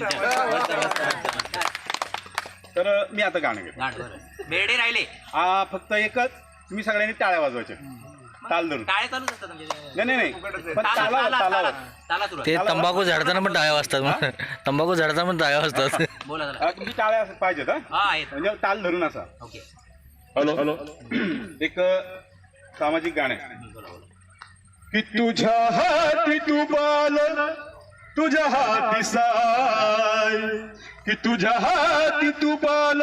छान छान मस्त, मस्त, मस्त, मस्त. तर मी आता गाणं घेतो. गाणं, बरं. बेडे राहिले. फक्त एकच तुम्ही सगळ्यांनी टाळ्या वाजवायच्या ताल धरून. टाळे चालूच असतात म्हणजे नाही नाही नाही. पण ताला तालावर ताला तालावर. ताला ताला सुरू ते तंबाखू झाडताना पण टाळ्या वाजतात तंबाखू झाडताना पण टाळ्या वाजतात. बोला हा, तुमची टाळ्या पाहिजेत हा? हा आहेत. म्हणजे ताल धरून असा. ओके. हॅलो. हॅलो. एक अ, सामाजिक गाणं आहे. बोला बोला. की तुझ्या हाती तू बाल तुझ्या हाती साय की तुझ्या हाती तू बाल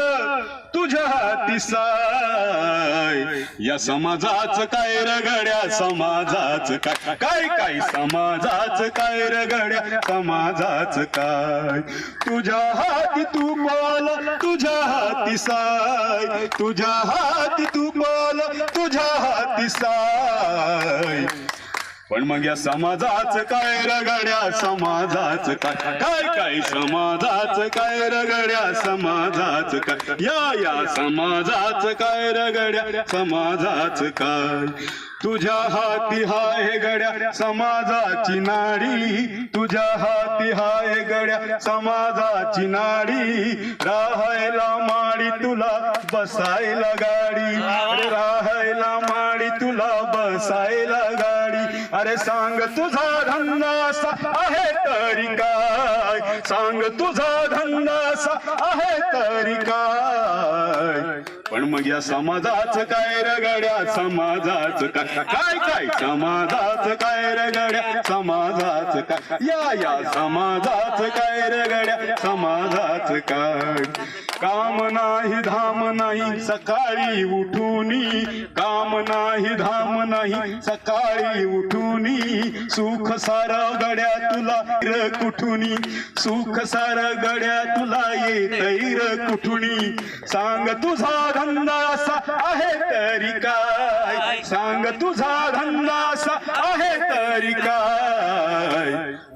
तुझ्या हाती साय. या समाजाच काय रगड्या समाजाच काय? काय काय समाजाच काय रगड्या समाजाच काय? तुझ्या हाती तू बाल तुझ्या हाती साय. तुझ्या हाती तू बाल तुझ्या हाती साय. पण मग या समाजाच काय रगड्या समाजाच काय? काय काय? समाजाच काय रगड्या समाजाच काय? या या. समाजाच काय रगड्या समाजाच काय? तुझ्या हाती हाय गड्या समाजाची नाडी. तुझ्या हाती हाय गड्या समाजाची नाडी. राहायला माडी तुला बसायला गाडी. राहायला माडी तुला बसायला सांग तुझा धंदा असा आहे तरी काय? सांग तुझा धंदा असा आहे तरी काय? पण मग या समाजाच काय रगड्या समाजाच काय? काय काय? समाजाच काय रगड्या समाजाच काय? या या समाजाच काय रगड्या समाजाच काय? काम नाही धाम नाही सकाळी उठूनी. काम नाही धाम नाही सकाळी उठूनी. सुख सार गड्या तुला र कुठुनी सुख सार गड्या तुला येत र कुठुनी सांग तुझा धंदा असा आहे तरी काय? सांग तुझा धंदा असा आहे तरी काय?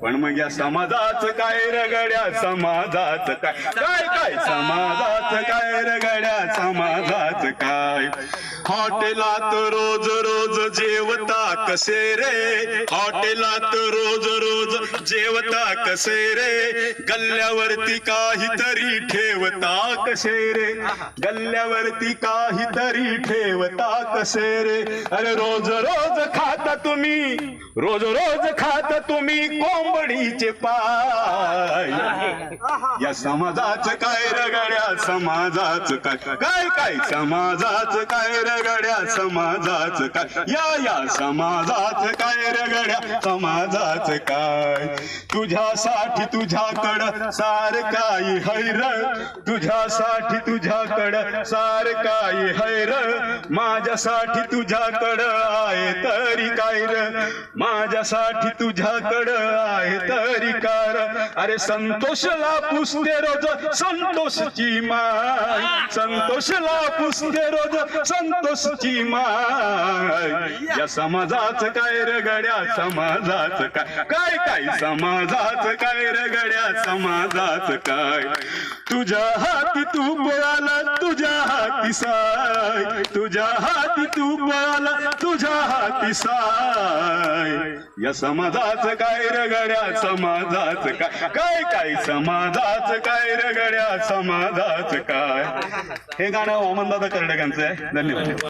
पण मग या समाजाच काय रगड्या समाजाच काय? काय काय? समाजाच काय रगड्या समाजाच काय? हॉटेलात रोज रोज जेवता कसे रे? हॉटेलात रोज रोज जेवता कसे रे? गल्ल्यावरती काहीतरी ठेवता कसे रे? गल्ल्यावरती काहीतरी ठेवता कसे रे? अरे रोज रोज खाता तुम्ही रोज रोज खाता तुम्ही कोंबडीचे पाय. या समाजाच काय रगड्या? समाजाच काय? काय काय? समाजाच काय रगड्या? समाजाच काय? या या समाज समाजाच काय रगड्या समाजाच काय? तुझ्यासाठी तुझ्याकडं सार काही हैर. तुझ्यासाठी तुझ्याकडं सार काही हैर. माझ्यासाठी तुझ्याकडं आहे तरी काय र? माझ्यासाठी तुझ्याकडं आहे तरी कार अरे संतोषला पुसते रोज संतोषची माय. संतोषला पुसते रोज संतोषची माय. या समाजाच काय रगड्या समाजाच काय? काय काय? समाजाच काय रगड्या समाजाच काय? तुझ्या हाती तू पळाला तुझ्या हाती साय. तुझ्या हाती तू पळाला तुझ्या हाती साय. या समाजाच काय रगड्या समाजाच काय? काय काय? समाजाच काय रगड्या समाजाच काय? हे गाणं वामनदादा कर्डकांचं आहे. धन्यवाद.